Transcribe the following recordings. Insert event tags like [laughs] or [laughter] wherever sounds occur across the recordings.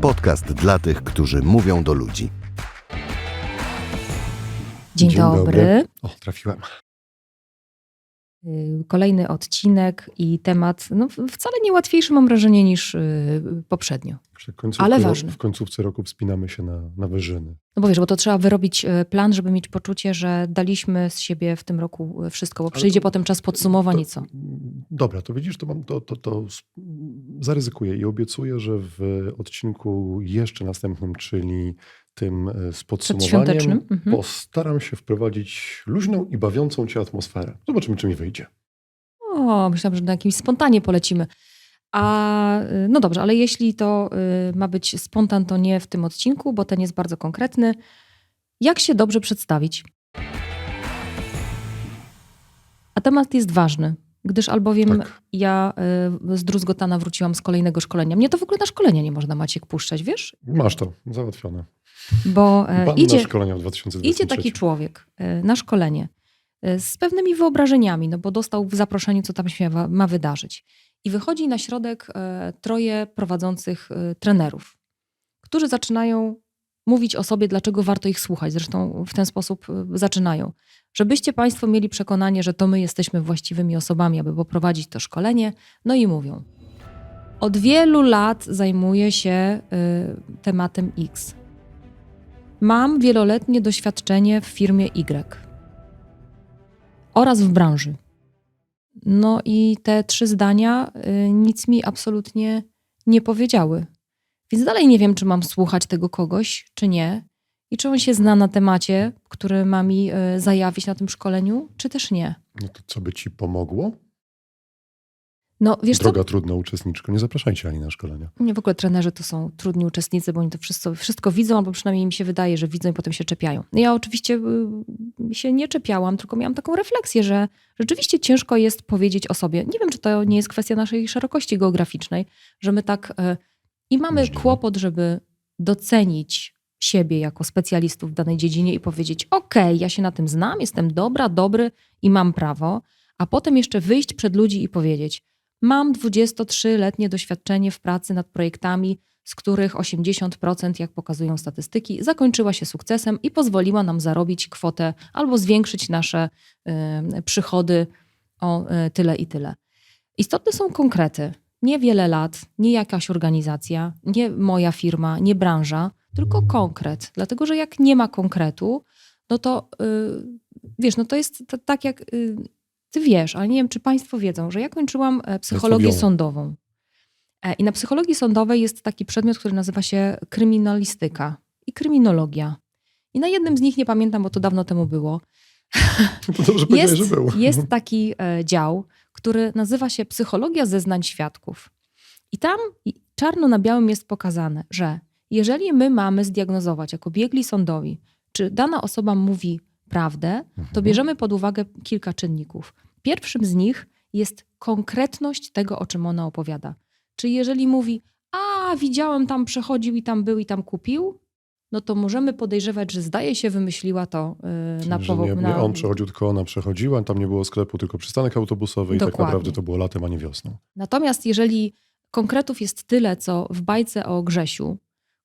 Podcast dla tych, którzy mówią do ludzi. Dzień, dobry. O, trafiłem. Y, Kolejny odcinek i temat no, wcale nie łatwiejszy, mam wrażenie, niż y, poprzednio. Ale ważny. W końcówce roku wspinamy się na, na wyżyny. No bo wiesz, bo to trzeba wyrobić y, plan, żeby mieć poczucie, że daliśmy z siebie w tym roku wszystko, bo przyjdzie to- potem czas podsumowań to, i co? Dobra, to widzisz, to, mam, to, to, to zaryzykuję i obiecuję, że w odcinku jeszcze następnym, czyli tym e, z podsumowaniem? Mhm. postaram się wprowadzić luźną i bawiącą cię atmosferę. Zobaczymy, czy mi wyjdzie. O, myślałam, że na jakimś spontanie polecimy. A y, no dobrze, ale jeśli to y, ma być spontan, to nie w tym odcinku, bo ten jest bardzo konkretny. Jak się dobrze przedstawić? A temat jest ważny, gdyż albowiem Tak. ja y, zdruzgotana wróciłam z kolejnego szkolenia. Mnie to w ogóle na szkolenie nie można Maciek puszczać, wiesz? Masz to, załatwione. Bo e, idzie, na szkolenia w 2023. Idzie taki człowiek e, na szkolenie e, z pewnymi wyobrażeniami, no bo dostał w zaproszeniu, co tam się ma, wydarzyć. I wychodzi na środek troje prowadzących trenerów, którzy zaczynają mówić o sobie, dlaczego warto ich słuchać. Zresztą w ten sposób zaczynają. Żebyście Państwo mieli przekonanie, że to my jesteśmy właściwymi osobami, aby poprowadzić to szkolenie. No i mówią. Od wielu lat zajmuję się tematem X. Mam wieloletnie doświadczenie w firmie Y oraz w branży. No i te trzy zdania y, nic mi absolutnie nie powiedziały. Więc dalej nie wiem, czy mam słuchać tego kogoś, czy nie. I czy on się zna na temacie, który ma mi y, zajawić na tym szkoleniu, czy też nie. No to co by ci pomogło? No wiesz Droga co? trudna uczestniczko, nie zapraszajcie ani na szkolenia. Nie, w ogóle trenerzy to są trudni uczestnicy, bo oni to wszystko, wszystko widzą, albo przynajmniej im się wydaje, że widzą i potem się czepiają. No Ja oczywiście y, się nie czepiałam, tylko miałam taką refleksję, że rzeczywiście ciężko jest powiedzieć o sobie. Nie wiem, czy to nie jest kwestia naszej szerokości geograficznej, że my tak y, i mamy Możliwe. kłopot, żeby docenić siebie jako specjalistów w danej dziedzinie i powiedzieć: Okej, ja się na tym znam, jestem dobra, dobry i mam prawo, a potem jeszcze wyjść przed ludzi i powiedzieć: Mam 23-letnie doświadczenie w pracy nad projektami, z których 80%, jak pokazują statystyki, zakończyła się sukcesem i pozwoliła nam zarobić kwotę albo zwiększyć nasze y, przychody o y, tyle i tyle. Istotne są konkrety. Nie wiele lat, nie jakaś organizacja, nie moja firma, nie branża, tylko konkret. Dlatego, że jak nie ma konkretu, no to y, wiesz, no to jest tak jak y, ty wiesz, ale nie wiem, czy Państwo wiedzą, że ja kończyłam e, psychologię sądową. E, I na psychologii sądowej jest taki przedmiot, który nazywa się kryminalistyka i kryminologia. I na jednym z nich nie pamiętam, bo to dawno temu było. [laughs] Dobrze Jest, że było. jest taki e, dział, który nazywa się Psychologia zeznań świadków. I tam czarno na białym jest pokazane, że jeżeli my mamy zdiagnozować jako biegli sądowi, czy dana osoba mówi prawdę, to Mhm. bierzemy pod uwagę kilka czynników. Pierwszym z nich jest konkretność tego, o czym ona opowiada. Czy jeżeli mówi, a widziałem tam, przechodził i tam był i tam kupił, no to możemy podejrzewać, że zdaje się wymyśliła to yy, na Czyli, powo- nie, nie na- on przechodził, tylko ona przechodziła, tam nie było sklepu, tylko przystanek autobusowy i tak Dokładnie. naprawdę to było latem, a nie wiosną. Natomiast jeżeli konkretów jest tyle, co w bajce o Grzesiu,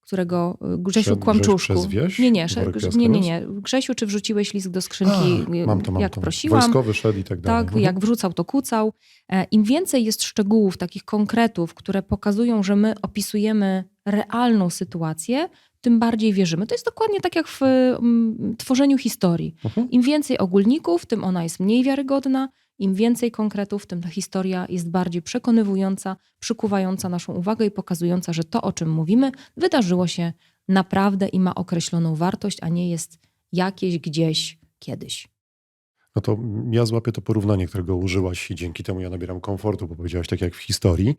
którego y, Grzesiu Szedł Kłamczuszku. Wieś? Nie, nie, nie, nie, nie. Grzesiu, czy wrzuciłeś list do skrzynki, A, mam to, mam jak to. prosiłam. Wojskowy szedł i tak dalej. Tak, Mhm. jak wrzucał, to kucał. E, Im więcej jest szczegółów, takich konkretów, które pokazują, że my opisujemy realną sytuację, tym bardziej wierzymy. To jest dokładnie tak jak w mm, tworzeniu historii. Mhm. Im więcej ogólników, tym ona jest mniej wiarygodna. Im więcej konkretów, tym ta historia jest bardziej przekonywująca, przykuwająca naszą uwagę i pokazująca, że to, o czym mówimy, wydarzyło się naprawdę i ma określoną wartość, a nie jest jakieś gdzieś kiedyś. No to ja złapię to porównanie, którego użyłaś i dzięki temu ja nabieram komfortu, bo powiedziałaś tak jak w historii.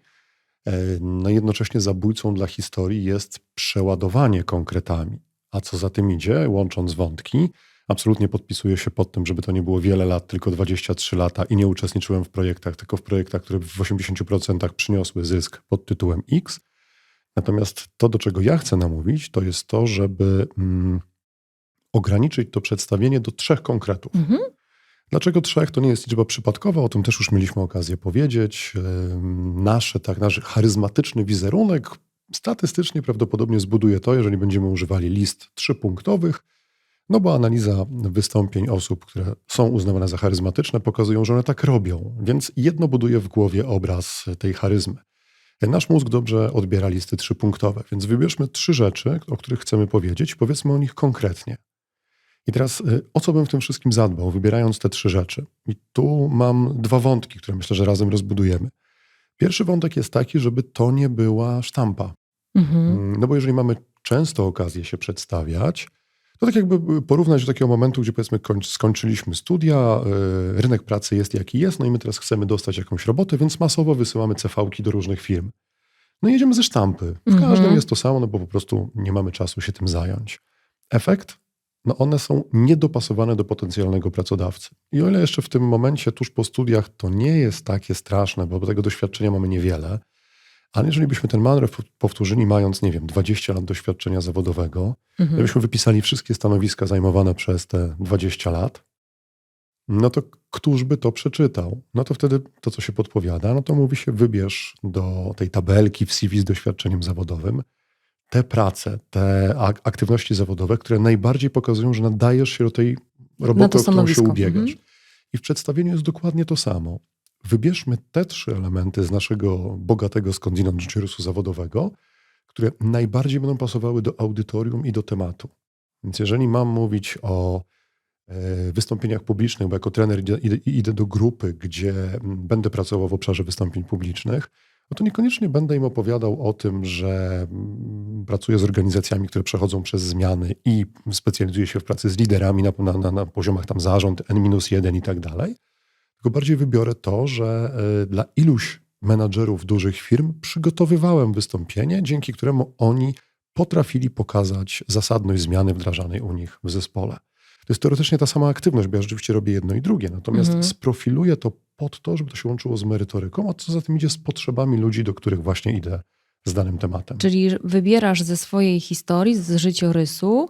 E, No jednocześnie zabójcą dla historii jest przeładowanie konkretami. A co za tym idzie, łącząc wątki, absolutnie podpisuję się pod tym, żeby to nie było wiele lat, tylko 23 lata i nie uczestniczyłem w projektach, tylko w projektach, które w 80% przyniosły zysk pod tytułem X. Natomiast to, do czego ja chcę namówić, to jest to, żeby mm, ograniczyć to przedstawienie do trzech konkretów. Mhm. Dlaczego trzech? To nie jest liczba przypadkowa, o tym też już mieliśmy okazję powiedzieć. Nasze, tak, nasz charyzmatyczny wizerunek statystycznie prawdopodobnie zbuduje to, jeżeli będziemy używali list trzypunktowych, no bo analiza wystąpień osób, które są uznawane za charyzmatyczne, pokazują, że one tak robią. Więc jedno buduje w głowie obraz tej charyzmy. Nasz mózg dobrze odbiera listy trzypunktowe, więc wybierzmy trzy rzeczy, o których chcemy powiedzieć, powiedzmy o nich konkretnie. I teraz y, o co bym w tym wszystkim zadbał, wybierając te trzy rzeczy? I tu mam dwa wątki, które myślę, że razem rozbudujemy. Pierwszy wątek jest taki, żeby to nie była sztampa. Mhm. Mm, No bo jeżeli mamy często okazję się przedstawiać, to tak jakby porównać do takiego momentu, gdzie powiedzmy kończ- skończyliśmy studia, y, rynek pracy jest jaki jest, no i my teraz chcemy dostać jakąś robotę, więc masowo wysyłamy CV-ki do różnych firm. No i jedziemy ze sztampy. W Mhm. każdym jest to samo, no bo po prostu nie mamy czasu się tym zająć. Efekt? No one są niedopasowane do potencjalnego pracodawcy. I o ile jeszcze w tym momencie, tuż po studiach, to nie jest takie straszne, bo tego doświadczenia mamy niewiele, ale jeżeli byśmy ten manewr powtórzyli, mając, nie wiem, 20 lat doświadczenia zawodowego, Mhm. Gdybyśmy wypisali wszystkie stanowiska zajmowane przez te 20 lat, no to któż by to przeczytał? No to wtedy to, co się podpowiada, no to mówi się, wybierz do tej tabelki w CV z doświadczeniem zawodowym te prace, te ak- aktywności zawodowe, które najbardziej pokazują, że nadajesz się do tej roboty, o którą się ubiegasz. Mhm. I w przedstawieniu jest dokładnie to samo. Wybierzmy te trzy elementy z naszego bogatego skądinąd życiorysu zawodowego, które najbardziej będą pasowały do audytorium i do tematu. Więc jeżeli mam mówić o e, wystąpieniach publicznych, bo jako trener idę, do grupy, gdzie będę pracował w obszarze wystąpień publicznych, no to niekoniecznie będę im opowiadał o tym, że pracuję z organizacjami, które przechodzą przez zmiany i specjalizuję się w pracy z liderami na, na, na poziomach tam zarząd, N-1 i tak dalej. Tylko bardziej wybiorę to, że y, dla iluś menadżerów dużych firm przygotowywałem wystąpienie, dzięki któremu oni potrafili pokazać zasadność zmiany wdrażanej u nich w zespole. To jest teoretycznie ta sama aktywność, bo ja rzeczywiście robię jedno i drugie, natomiast Mhm. sprofiluję to pod to, żeby to się łączyło z merytoryką, a co za tym idzie z potrzebami ludzi, do których właśnie idę z danym tematem. Czyli wybierasz ze swojej historii, z życiorysu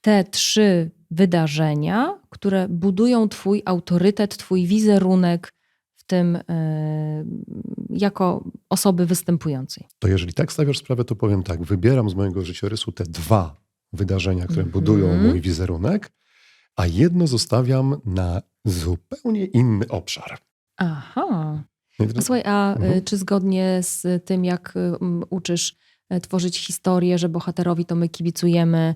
te trzy wydarzenia, które budują twój autorytet, twój wizerunek w tym e, jako osoby występującej. To jeżeli tak stawiasz sprawę, to powiem tak, wybieram z mojego życiorysu te dwa wydarzenia, które Mhm. budują mój wizerunek, a jedno zostawiam na zupełnie inny obszar. Aha. A słuchaj, a Mhm. y, czy zgodnie z tym, jak uczysz y, tworzyć historię, że bohaterowi to my kibicujemy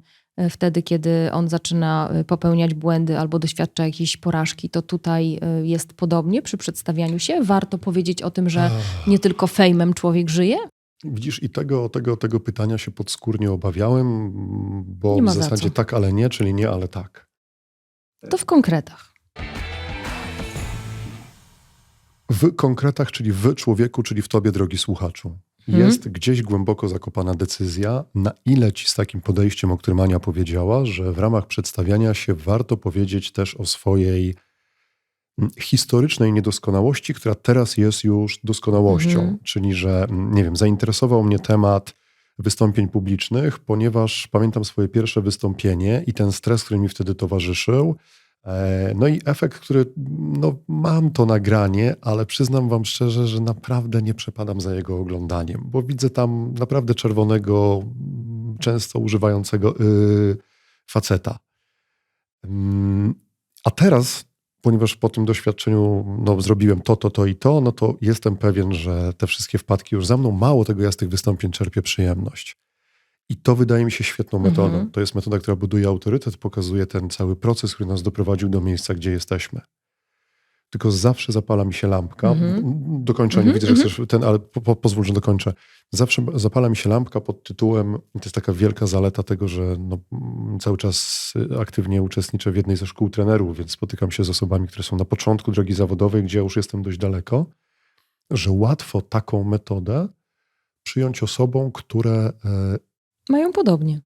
wtedy, kiedy on zaczyna y, popełniać błędy albo doświadcza jakiejś porażki, to tutaj y, jest podobnie przy przedstawianiu się? Warto powiedzieć o tym, że nie tylko fejmem człowiek żyje? Widzisz, i tego, tego, tego pytania się podskórnie obawiałem, bo w za zasadzie tak, ale nie, czyli nie, ale tak. To w konkretach. W konkretach, czyli w człowieku, czyli w tobie, drogi słuchaczu, Mhm. jest gdzieś głęboko zakopana decyzja, na ile ci z takim podejściem, o którym Ania powiedziała, że w ramach przedstawiania się warto powiedzieć też o swojej mm, historycznej niedoskonałości, która teraz jest już doskonałością. Mhm. Czyli, że, mm, nie wiem, zainteresował mnie temat wystąpień publicznych, ponieważ pamiętam swoje pierwsze wystąpienie i ten stres, który mi wtedy towarzyszył. E, No i efekt, który, no mam to nagranie, ale przyznam wam szczerze, że naprawdę nie przepadam za jego oglądaniem, bo widzę tam naprawdę czerwonego, mm, często używającego y, faceta. Mm, A teraz, ponieważ po tym doświadczeniu no, zrobiłem to, to, to i to, no to jestem pewien, że te wszystkie wpadki już za mną, mało tego, ja z tych wystąpień czerpię przyjemność. I to wydaje mi się świetną metodą. Mhm. To jest metoda, która buduje autorytet, pokazuje ten cały proces, który nas doprowadził do miejsca, gdzie jesteśmy. Tylko zawsze zapala mi się lampka. Mhm. Dokończę, nie Mhm, widzę, że mhm. chcesz ten, ale po, po, pozwól, że dokończę. Zawsze zapala mi się lampka pod tytułem, to jest taka wielka zaleta tego, że no, cały czas y, aktywnie uczestniczę w jednej ze szkół trenerów, więc spotykam się z osobami, które są na początku drogi zawodowej, gdzie ja już jestem dość daleko, że łatwo taką metodę przyjąć osobom, które e, Mają podobnie.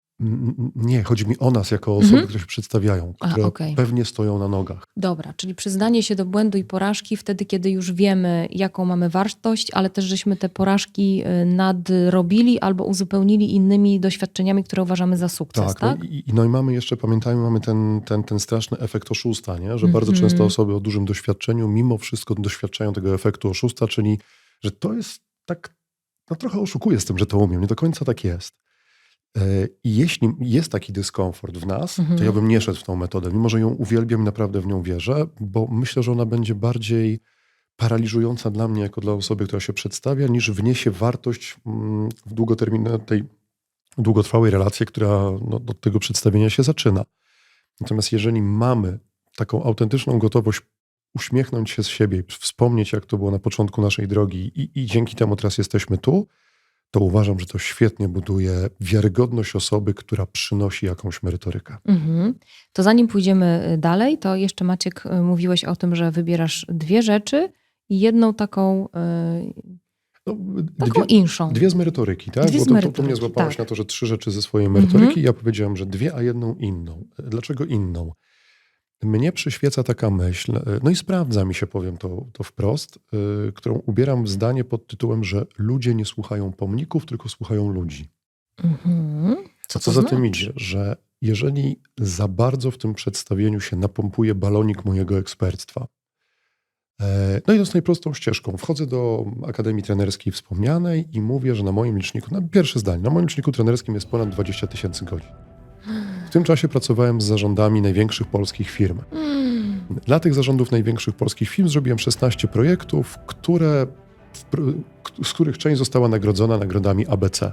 Nie, chodzi mi o nas jako osoby, Mhm. które się przedstawiają, A, które okej. pewnie stoją na nogach. Dobra, czyli przyznanie się do błędu i porażki wtedy, kiedy już wiemy, jaką mamy wartość, ale też żeśmy te porażki y, nadrobili albo uzupełnili innymi doświadczeniami, które uważamy za sukces, tak? Tak, No, i, i- no i mamy jeszcze, pamiętajmy, mamy ten, ten, ten straszny efekt oszusta, nie? że bardzo Mhm. często osoby o dużym doświadczeniu mimo wszystko doświadczają tego efektu oszusta, czyli że to jest tak no trochę oszukuję z tym, że to umiem. Nie do końca tak jest. E, I jeśli jest taki dyskomfort w nas, Mhm. to ja bym nie szedł w tą metodę, mimo że ją uwielbiam i naprawdę w nią wierzę, bo myślę, że ona będzie bardziej paraliżująca dla mnie, jako dla osoby, która się przedstawia, niż wniesie wartość mm, w długoterminowej, tej długotrwałej relacji, która no, od tego przedstawienia się zaczyna. Natomiast jeżeli mamy taką autentyczną gotowość uśmiechnąć się z siebie, wspomnieć, jak to było na początku naszej drogi i, i dzięki temu teraz jesteśmy tu, to uważam, że to świetnie buduje wiarygodność osoby, która przynosi jakąś merytorykę. Mhm. To zanim pójdziemy y, dalej, to jeszcze Maciek y, mówiłeś o tym, że wybierasz dwie rzeczy i jedną taką, y, No, taką dwie, inszą. dwie z merytoryki, tak? Dwie Bo to, to, to merytoryki, mnie złapałaś tak. na to, że trzy rzeczy ze swojej merytoryki. Mhm. Ja powiedziałem, że dwie, a jedną inną. Dlaczego inną? Mnie przyświeca taka myśl, no i sprawdza mi się, powiem to, to wprost, y, którą ubieram w zdanie pod tytułem, że ludzie nie słuchają pomników, tylko słuchają ludzi. Mhm. Co, Co co to za znaczy? tym idzie? Że jeżeli za bardzo w tym przedstawieniu się napompuje balonik mojego ekspertstwa, e, no idąc najprostą ścieżką, wchodzę do Akademii Trenerskiej wspomnianej i mówię, że na moim liczniku, na pierwsze zdanie, na moim liczniku trenerskim jest ponad 20 tysięcy godzin. W tym czasie pracowałem z zarządami największych polskich firm. Mm. Dla tych zarządów największych polskich firm zrobiłem 16 projektów, które, z których część została nagrodzona nagrodami ABC.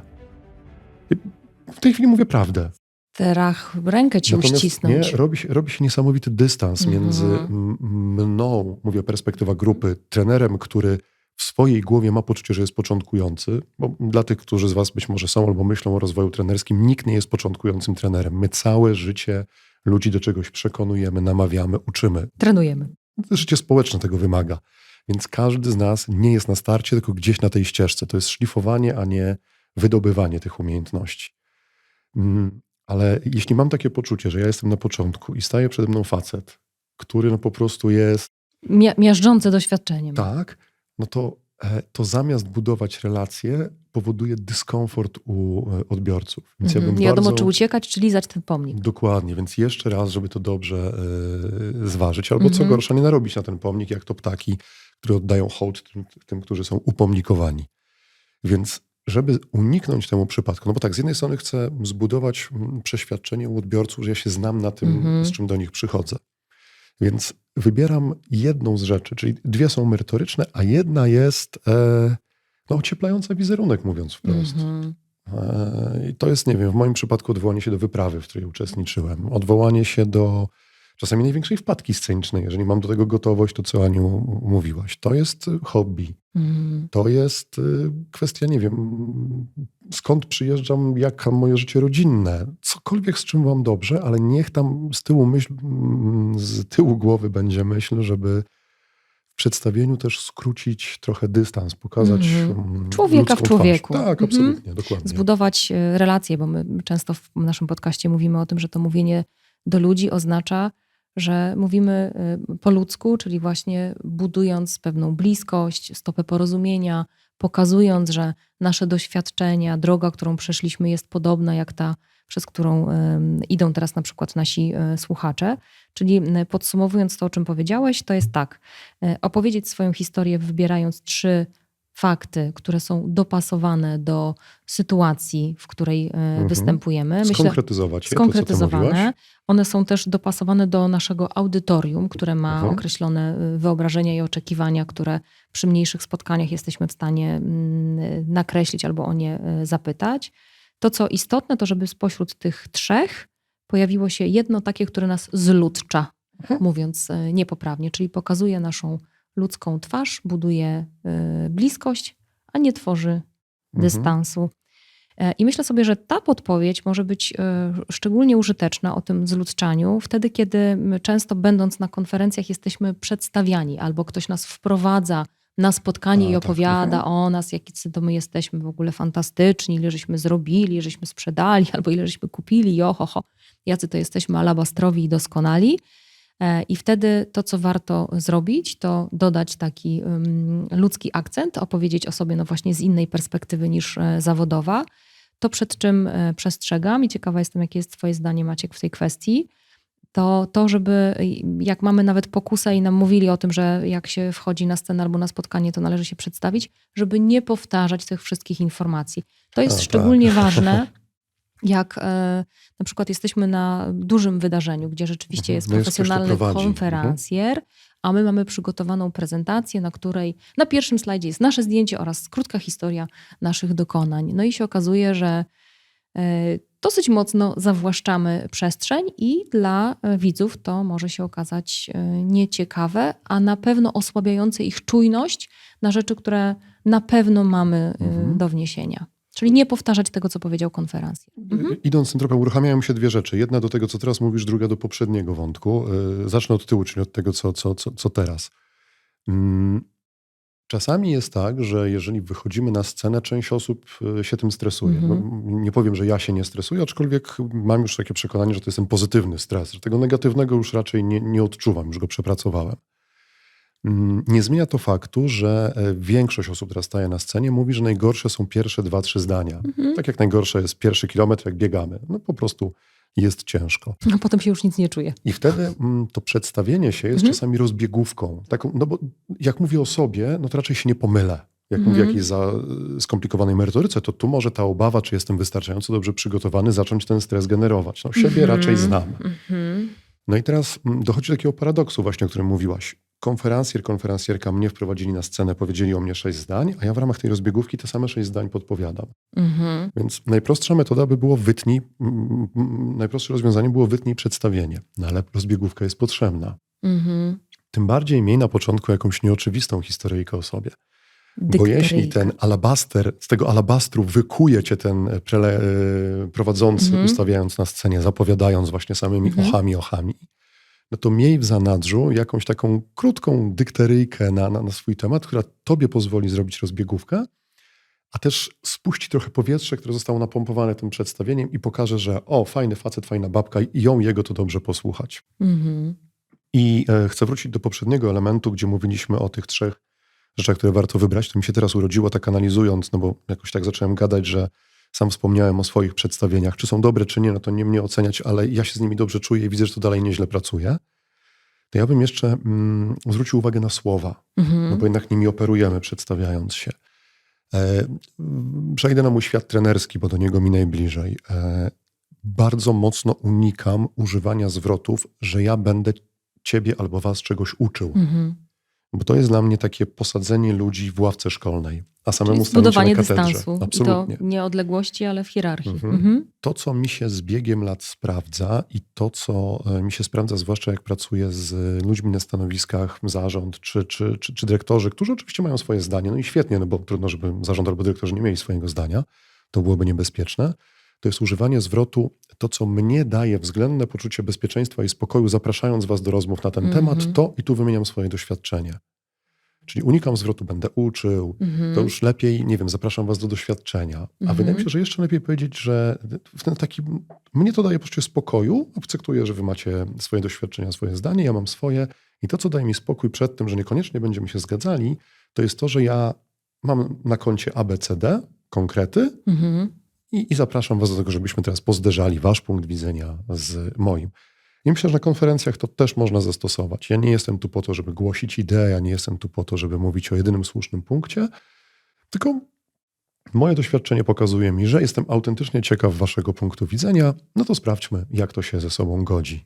W tej chwili mówię prawdę. Strach rękę ci Natomiast uścisnąć. nie, robi, się, robi się niesamowity dystans Mhm. między m- mną, mówię perspektywa grupy, trenerem, który w swojej głowie ma poczucie, że jest początkujący, bo dla tych, którzy z was być może są albo myślą o rozwoju trenerskim, nikt nie jest początkującym trenerem. My całe życie ludzi do czegoś przekonujemy, namawiamy, uczymy. Trenujemy. Życie społeczne tego wymaga. Więc każdy z nas nie jest na starcie, tylko gdzieś na tej ścieżce. To jest szlifowanie, a nie wydobywanie tych umiejętności. Mm, Ale jeśli mam takie poczucie, że ja jestem na początku i staje przede mną facet, który no po prostu jest Mia- miażdżące doświadczeniem. tak, no to, e, to zamiast budować relacje, powoduje dyskomfort u e, odbiorców. Więc Mhm. ja bym Nie wiadomo, bardzo... czy uciekać, czy lizać ten pomnik. Dokładnie, więc jeszcze raz, żeby to dobrze e, zważyć, albo co Mhm. gorsza, nie narobić na ten pomnik, jak to ptaki, które oddają hołd tym, tym, którzy są upomnikowani. Więc żeby uniknąć temu przypadku, no bo tak, z jednej strony chcę zbudować mm, przeświadczenie u odbiorców, że ja się znam na tym, Mhm. z czym do nich przychodzę. Więc wybieram jedną z rzeczy, czyli dwie są merytoryczne, a jedna jest e, no, ocieplająca wizerunek, mówiąc wprost. Mhm. E, I to jest, nie wiem, w moim przypadku odwołanie się do wyprawy, w której uczestniczyłem. Odwołanie się do czasami największej wpadki scenicznej, jeżeli mam do tego gotowość, to co Aniu mówiłaś. To jest y, hobby. Mhm. To jest y, kwestia, nie wiem, skąd przyjeżdżam, jak moje życie rodzinne. Cokolwiek z czym mam dobrze, ale niech tam z tyłu myśl, mm, z tyłu głowy będzie myśl, żeby w przedstawieniu też skrócić trochę dystans, pokazać Mhm. mm, Człowieka w człowieku. Twarz. Tak, Mhm. absolutnie, dokładnie. Zbudować e, relacje, bo my często w naszym podcaście mówimy o tym, że to mówienie do ludzi oznacza, że mówimy e, po ludzku, czyli właśnie budując pewną bliskość, stopę porozumienia, pokazując, że nasze doświadczenia, droga, którą przeszliśmy, jest podobna jak ta, przez którą em, idą teraz na przykład nasi e, słuchacze. Czyli podsumowując to, o czym powiedziałeś, to jest tak: opowiedzieć swoją historię, wybierając trzy fakty, które są dopasowane do sytuacji, w której e, występujemy. Myślę, Skonkretyzować je, to, skonkretyzowane. mówiłaś. One są też dopasowane do naszego audytorium, które ma Mhm. określone y, wyobrażenia i oczekiwania, które przy mniejszych spotkaniach jesteśmy w stanie mm, nakreślić albo o nie y, zapytać. To, co istotne, to żeby spośród tych trzech pojawiło się jedno takie, które nas zludcza, Mhm. mówiąc niepoprawnie, czyli pokazuje naszą ludzką twarz, buduje y, bliskość, a nie tworzy Mhm. dystansu. E, I myślę sobie, że ta podpowiedź może być e, szczególnie użyteczna o tym zludczaniu, wtedy, kiedy my często będąc na konferencjach jesteśmy przedstawiani, albo ktoś nas wprowadza na spotkanie A, i tak, opowiada mhm. o nas, jacy to my jesteśmy w ogóle fantastyczni, ile żeśmy zrobili, ile żeśmy sprzedali, [laughs] albo ile żeśmy kupili, johoho, jacy to jesteśmy alabastrowi i doskonali. E, I wtedy to, co warto zrobić, to dodać taki ludzki akcent, opowiedzieć o sobie no właśnie z innej perspektywy niż e, zawodowa. To, przed czym e, przestrzegam i ciekawa jestem, jakie jest Twoje zdanie, Maciek, w tej kwestii, to to, żeby jak mamy nawet pokusę i nam mówili o tym, że jak się wchodzi na scenę albo na spotkanie, to należy się przedstawić, żeby nie powtarzać tych wszystkich informacji. To jest A, tak. szczególnie ważne, jak e, na przykład jesteśmy na dużym wydarzeniu, gdzie rzeczywiście Mhm. jest profesjonalny. Mhm. konferencjer, a my mamy przygotowaną prezentację, na której na pierwszym slajdzie jest nasze zdjęcie oraz krótka historia naszych dokonań. No i się okazuje, że e, dosyć mocno zawłaszczamy przestrzeń i dla e, widzów to może się okazać nieciekawe, a na pewno osłabiające ich czujność na rzeczy, które na pewno mamy Mhm. do wniesienia. Czyli nie powtarzać tego, co powiedział konferencjer. Mhm. Idąc tym tropem, uruchamiają się dwie rzeczy. Jedna do tego, co teraz mówisz, druga do poprzedniego wątku. Yy, Zacznę od tyłu, czyli od tego, co, co, co, co teraz. Mm, Czasami jest tak, że jeżeli wychodzimy na scenę, część osób y, się tym stresuje. Mhm. No, nie powiem, że ja się nie stresuję, aczkolwiek mam już takie przekonanie, że to jest ten pozytywny stres, że tego negatywnego już raczej nie, nie odczuwam, już go przepracowałem. Mm, Nie zmienia to faktu, że e, większość osób, która staje na scenie, mówi, że najgorsze są pierwsze dwa, trzy zdania. Mhm. Tak jak najgorsze jest pierwszy kilometr, jak biegamy. No po prostu jest ciężko. A potem się już nic nie czuje. I wtedy mm, to przedstawienie się jest Mhm. czasami rozbiegówką. Taką, no bo jak mówię o sobie, no to raczej się nie pomylę. Jak mówię o Mhm. jakiejś za, skomplikowanej merytoryce, to tu może ta obawa, czy jestem wystarczająco dobrze przygotowany, zacząć ten stres generować. No siebie Mhm. raczej znam. Mhm. No i teraz mm, dochodzi do takiego paradoksu właśnie, o którym mówiłaś. Konferencjer, konferencjerka mnie wprowadzili na scenę, powiedzieli o mnie sześć zdań, a ja w ramach tej rozbiegówki te same sześć zdań podpowiadam. Mhm. Więc najprostsza metoda by było wytnij, mm, mm, najprostsze rozwiązanie było wytnij przedstawienie, no ale rozbiegówka jest potrzebna. Mhm. Tym bardziej miej na początku jakąś nieoczywistą historyjkę o sobie. Bo jeśli ten alabaster, z tego alabastru wykuje cię ten prele, e, prowadzący, Mhm. ustawiając na scenie, zapowiadając właśnie samymi Mhm. ochami, ochami, no to miej w zanadrzu jakąś taką krótką dykteryjkę na, na, na swój temat, która tobie pozwoli zrobić rozbiegówkę, a też spuści trochę powietrze, które zostało napompowane tym przedstawieniem i pokaże, że o, fajny facet, fajna babka i ją, jego to dobrze posłuchać. Mhm. I e, chcę wrócić do poprzedniego elementu, gdzie mówiliśmy o tych trzech rzeczach, które warto wybrać. To mi się teraz urodziło, tak analizując, no bo jakoś tak zacząłem gadać, że sam wspomniałem o swoich przedstawieniach. Czy są dobre, czy nie, no to nie mnie oceniać, ale ja się z nimi dobrze czuję i widzę, że to dalej nieźle pracuje. To ja bym jeszcze mm, zwrócił uwagę na słowa, Mhm. no bo jednak nimi operujemy, przedstawiając się. E, przejdę na mój świat trenerski, bo do niego mi najbliżej. E, bardzo mocno unikam używania zwrotów, że ja będę ciebie albo was czegoś uczył. Mhm. Bo to jest dla mnie takie posadzenie ludzi w ławce szkolnej, a samemu Czyli zbudowanie dystansu. Absolutnie. I to nie odległości, ale w hierarchii. Mhm. Mhm. To, co mi się z biegiem lat sprawdza i to, co e, mi się sprawdza, zwłaszcza jak pracuję z ludźmi na stanowiskach, zarząd czy, czy, czy, czy dyrektorzy, którzy oczywiście mają swoje zdanie, no i świetnie, no bo trudno, żeby zarząd albo dyrektorzy nie mieli swojego zdania, to byłoby niebezpieczne. To jest używanie zwrotu, to co mnie daje względne poczucie bezpieczeństwa i spokoju, zapraszając was do rozmów na ten Mhm. temat, to i tu wymieniam swoje doświadczenie. Czyli unikam zwrotu, będę uczył, Mhm. to już lepiej, nie wiem, zapraszam was do doświadczenia. A Mhm. wydaje mi się, że jeszcze lepiej powiedzieć, że w ten taki, mnie to daje poczucie spokoju, akceptuję, że wy macie swoje doświadczenia, swoje zdanie, ja mam swoje i to, co daje mi spokój przed tym, że niekoniecznie będziemy się zgadzali, to jest to, że ja mam na koncie ABCD konkrety Mhm. I, i zapraszam was do tego, żebyśmy teraz pozderzali wasz punkt widzenia z moim. I myślę, że na konferencjach to też można zastosować. Ja nie jestem tu po to, żeby głosić ideę, ja nie jestem tu po to, żeby mówić o jedynym słusznym punkcie, tylko moje doświadczenie pokazuje mi, że jestem autentycznie ciekaw waszego punktu widzenia, no to sprawdźmy, jak to się ze sobą godzi.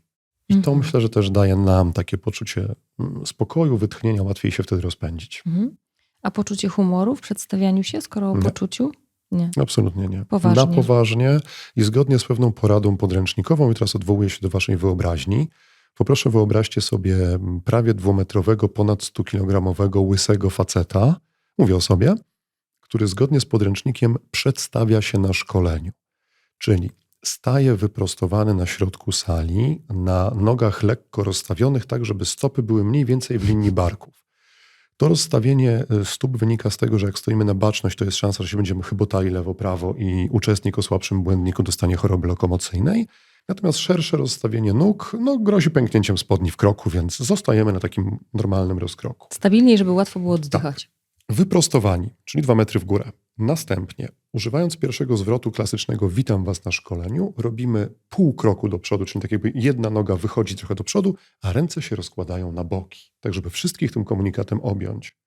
I to Mhm. myślę, że też daje nam takie poczucie mm, spokoju, wytchnienia, łatwiej się wtedy rozpędzić. Mhm. A poczucie humoru w przedstawianiu się, skoro o poczuciu? Nie. Absolutnie nie. Poważnie. Na poważnie i zgodnie z pewną poradą podręcznikową, i teraz odwołuję się do waszej wyobraźni, poproszę wyobraźcie sobie prawie dwumetrowego, ponad 100-kilogramowego, łysego faceta, mówię o sobie, który zgodnie z podręcznikiem przedstawia się na szkoleniu. Czyli staje wyprostowany na środku sali, na nogach lekko rozstawionych, tak żeby stopy były mniej więcej w linii barków. To rozstawienie y, stóp wynika z tego, że jak stoimy na baczność, to jest szansa, że się będziemy chybotali lewo-prawo i uczestnik o słabszym błędniku dostanie choroby lokomocyjnej. Natomiast szersze rozstawienie nóg no, grozi pęknięciem spodni w kroku, więc zostajemy na takim normalnym rozkroku. Stabilniej, żeby łatwo było oddychać. Wyprostowani, czyli dwa metry w górę. Następnie używając pierwszego zwrotu klasycznego witam was na szkoleniu, robimy pół kroku do przodu, czyli tak jakby jedna noga wychodzi trochę do przodu, a ręce się rozkładają na boki, tak żeby wszystkich tym komunikatem objąć.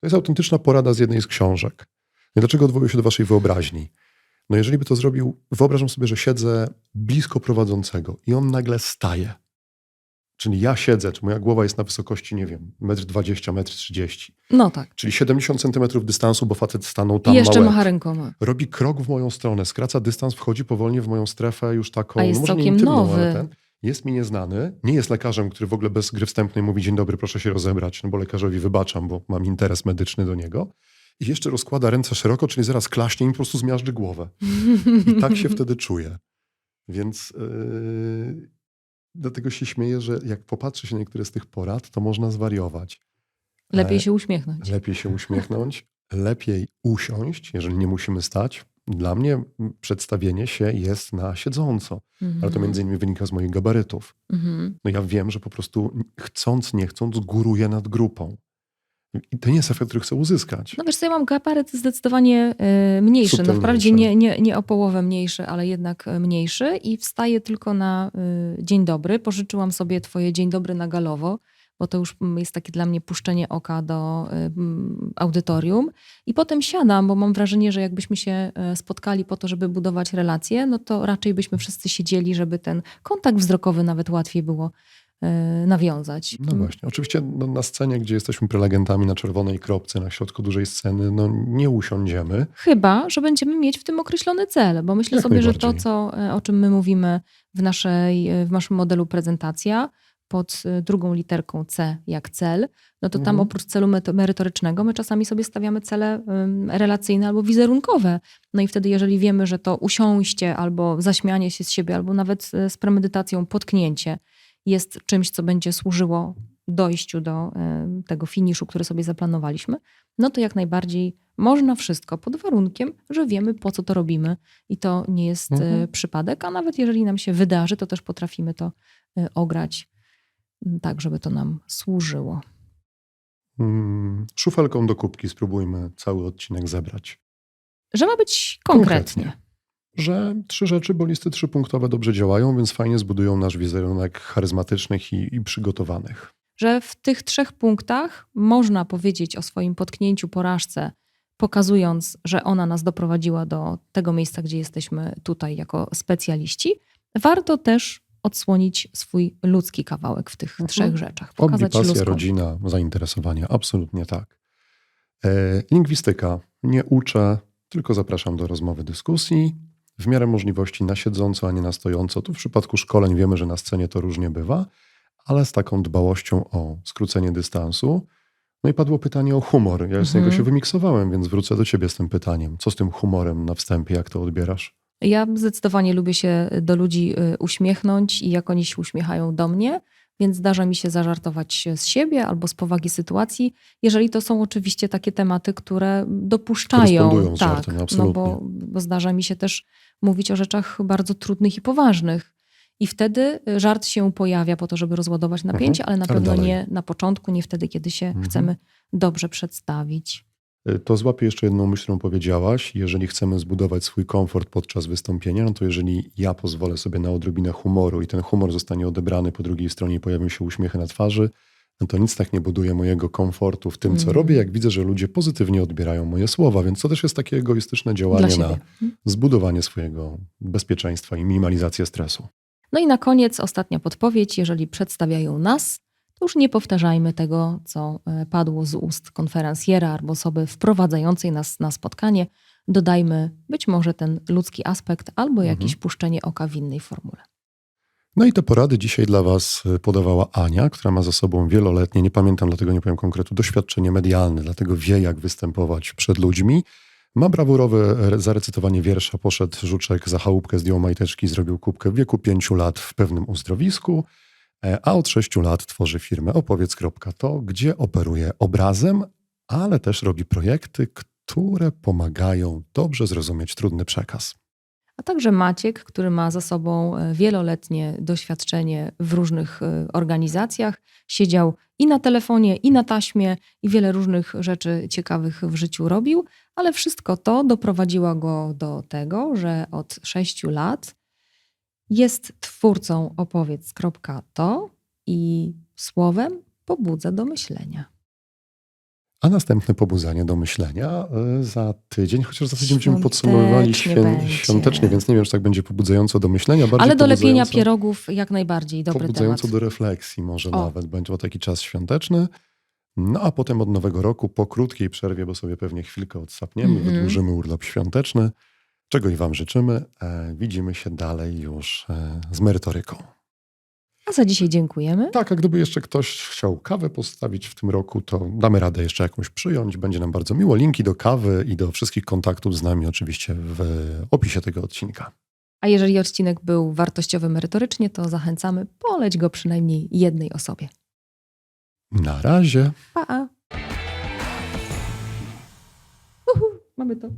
To jest autentyczna porada z jednej z książek. No i dlaczego odwołuję się do waszej wyobraźni? No jeżeli by to zrobił, wyobrażam sobie, że siedzę blisko prowadzącego i on nagle staje. Czyli ja siedzę, czy moja głowa jest na wysokości, nie wiem, 1,20 m, 1,30 m. No tak. Czyli 70 centymetrów dystansu, bo facet stanął I tam jeszcze małe. macha rękoma. Robi krok w moją stronę, skraca dystans, wchodzi powolnie w moją strefę już taką, A jest no może całkiem intymną, nowy. ten. Jest mi nieznany, nie jest lekarzem, który w ogóle bez gry wstępnej mówi dzień dobry, proszę się rozebrać, no bo lekarzowi wybaczam, bo mam interes medyczny do niego. I jeszcze rozkłada ręce szeroko, czyli zaraz klaśnie i po prostu zmiażdży głowę. I tak się [laughs] wtedy czuję. Więc yy, dlatego się śmieję, że jak popatrzy się na niektóre z tych porad, to można zwariować. Lepiej E, się uśmiechnąć. Lepiej się uśmiechnąć, lepiej usiąść, jeżeli nie musimy stać. Dla mnie przedstawienie się jest na siedząco, ale to Mhm. między innymi wynika z moich gabarytów. Mhm. No ja wiem, że po prostu chcąc, nie chcąc, góruję nad grupą. I to nie jest efekt, który chcę uzyskać. No wiesz co, ja mam gabaryt zdecydowanie e, mniejszy. No wprawdzie nie, nie, nie o połowę mniejszy, ale jednak e, mniejszy i wstaję tylko na e, dzień dobry. Pożyczyłam sobie twoje dzień dobry na galowo, bo to już mm, jest takie dla mnie puszczenie oka do audytorium. I potem siadam, bo mam wrażenie, że jakbyśmy się spotkali po to, żeby budować relacje, no to raczej byśmy wszyscy siedzieli, żeby ten kontakt wzrokowy nawet łatwiej było nawiązać. No właśnie. Oczywiście no, na scenie, gdzie jesteśmy prelegentami na czerwonej kropce, na środku dużej sceny, no nie usiądziemy. Chyba, że będziemy mieć w tym określony cel, bo myślę Jak sobie, że to, co, e, o czym my mówimy w, naszej, e, w naszym modelu prezentacja, pod e, drugą literką C jak cel, no to tam Mhm. oprócz celu merytorycznego my czasami sobie stawiamy cele relacyjne albo wizerunkowe. No i wtedy, jeżeli wiemy, że to usiąście albo zaśmianie się z siebie, albo nawet e, z premedytacją potknięcie jest czymś, co będzie służyło dojściu do em, tego finiszu, który sobie zaplanowaliśmy, no to jak najbardziej można wszystko pod warunkiem, że wiemy po co to robimy i to nie jest e, Mhm. przypadek, a nawet jeżeli nam się wydarzy, to też potrafimy to e, ograć tak, żeby to nam służyło. Mm, szufelką do kubki spróbujmy cały odcinek zebrać. Że ma być konkretnie. Konkretnie. Że trzy rzeczy, bo listy trzypunktowe dobrze działają, więc fajnie zbudują nasz wizerunek charyzmatycznych i, i przygotowanych. Że w tych trzech punktach można powiedzieć o swoim potknięciu, porażce, pokazując, że ona nas doprowadziła do tego miejsca, gdzie jesteśmy tutaj jako specjaliści. Warto też odsłonić swój ludzki kawałek w tych Mhm. trzech rzeczach. Hobby, Pokazać pasja, ludzką. rodzina, zainteresowania. Absolutnie tak. E, lingwistyka. Nie uczę, tylko zapraszam do rozmowy, dyskusji. W miarę możliwości na siedząco, a nie na stojąco. Tu w przypadku szkoleń wiemy, że na scenie to różnie bywa, ale z taką dbałością o skrócenie dystansu. No i padło pytanie o humor. Ja z Mhm. niego się wymiksowałem, więc wrócę do ciebie z tym pytaniem. Co z tym humorem na wstępie, jak to odbierasz? Ja zdecydowanie lubię się do ludzi y, uśmiechnąć i jak oni się uśmiechają do mnie, więc zdarza mi się zażartować z siebie albo z powagi sytuacji, jeżeli to są oczywiście takie tematy, które dopuszczają. Tak, żartem, no bo, bo zdarza mi się też mówić o rzeczach bardzo trudnych i poważnych. I wtedy y, żart się pojawia po to, żeby rozładować napięcie, ale na ale pewno dalej. nie na początku, nie wtedy, kiedy się Mhm. chcemy dobrze przedstawić. Y, To złapię jeszcze jedną myśl, którą powiedziałaś. Jeżeli chcemy zbudować swój komfort podczas wystąpienia, no to jeżeli ja pozwolę sobie na odrobinę humoru i ten humor zostanie odebrany po drugiej stronie i pojawią się uśmiechy na twarzy, no to nic tak nie buduje mojego komfortu w tym, co Mhm. robię, jak widzę, że ludzie pozytywnie odbierają moje słowa. Więc to też jest takie egoistyczne działanie na Mhm. zbudowanie swojego bezpieczeństwa i minimalizację stresu. No i na koniec ostatnia podpowiedź. Jeżeli przedstawiają nas, to już nie powtarzajmy tego, co e, padło z ust konferencjera albo osoby wprowadzającej nas na spotkanie. Dodajmy być może ten ludzki aspekt albo Mhm. jakieś puszczenie oka w innej formule. No i te porady dzisiaj dla Was y, podawała Ania, która ma za sobą wieloletnie, nie pamiętam, dlatego nie powiem konkretu, doświadczenie medialne, dlatego wie, jak występować przed ludźmi. Ma brawurowe re- zarecytowanie wiersza, poszedł żuczek za chałupkę, zdjął majteczki, zrobił kubkę w wieku pięciu lat w pewnym uzdrowisku, e, a od sześciu lat tworzy firmę opowiedz.to, gdzie operuje obrazem, ale też robi projekty, które pomagają dobrze zrozumieć trudny przekaz. a także Maciek, który ma za sobą e, wieloletnie doświadczenie w różnych e, organizacjach. Siedział i na telefonie, i na taśmie, i wiele różnych rzeczy ciekawych w życiu robił, ale wszystko to doprowadziło go do tego, że od sześciu lat jest twórcą opowiedz.to i słowem pobudza do myślenia. A następne pobudzanie do myślenia y, za tydzień, chociaż za tydzień będziemy podsumowywali świę, świątecznie, więc nie wiem, czy tak będzie pobudzająco do myślenia. Ale do lepienia pierogów jak najbardziej dobry temat. Pobudzająco do refleksji może O. nawet. Będzie to taki czas świąteczny. No a potem od nowego roku, po krótkiej przerwie, bo sobie pewnie chwilkę odsapniemy, Mhm. wydłużymy urlop świąteczny, czego i wam życzymy. E, widzimy się dalej już e, z merytoryką. A za dzisiaj dziękujemy. Tak, a gdyby jeszcze ktoś chciał kawę postawić w tym roku, to damy radę jeszcze jakąś przyjąć. Będzie nam bardzo miło. Linki do kawy i do wszystkich kontaktów z nami oczywiście w opisie tego odcinka. A jeżeli odcinek był wartościowy merytorycznie, to zachęcamy, poleć go przynajmniej jednej osobie. Na razie. Pa! Uhu, mamy to.